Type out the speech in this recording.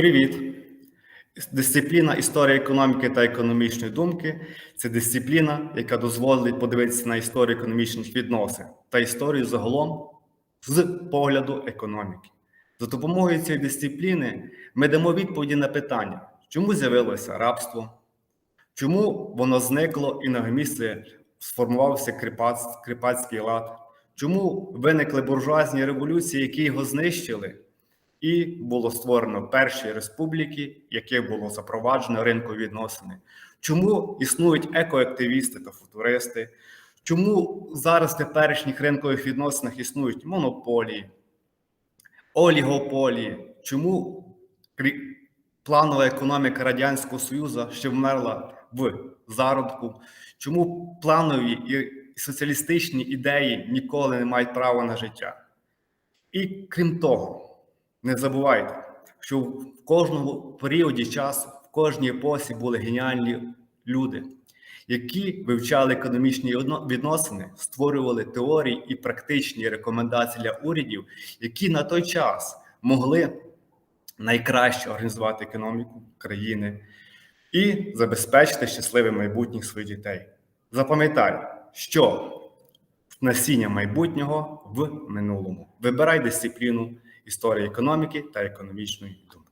Привіт! Дисципліна історії економіки та економічної думки це дисципліна, яка дозволить подивитися на історію економічних відносин та історію загалом з погляду економіки. За допомогою цієї дисципліни ми дамо відповіді на питання, чому з'явилося рабство, чому воно зникло і на місце сформувався кріпацький лад, чому виникли буржуазні революції, які його знищили. І було створено перші республіки, яких було запроваджено ринкові відносини. Чому існують екоактивісти та футуристи? Чому зараз в теперішніх ринкових відносинах існують монополії, олігополії? Чому планова економіка Радянського Союзу ще вмерла в зародку? Чому планові і соціалістичні ідеї ніколи не мають права на життя? І крім того, не забувайте, що в кожному періоді часу, в кожній епосі були геніальні люди, які вивчали економічні відносини, створювали теорії і практичні рекомендації для урядів, які на той час могли найкраще організувати економіку країни і забезпечити щасливе майбутнє своїх дітей. Запам'ятай, що насіння майбутнього в минулому. Вибирай дисципліну історії економіки та економічної думки.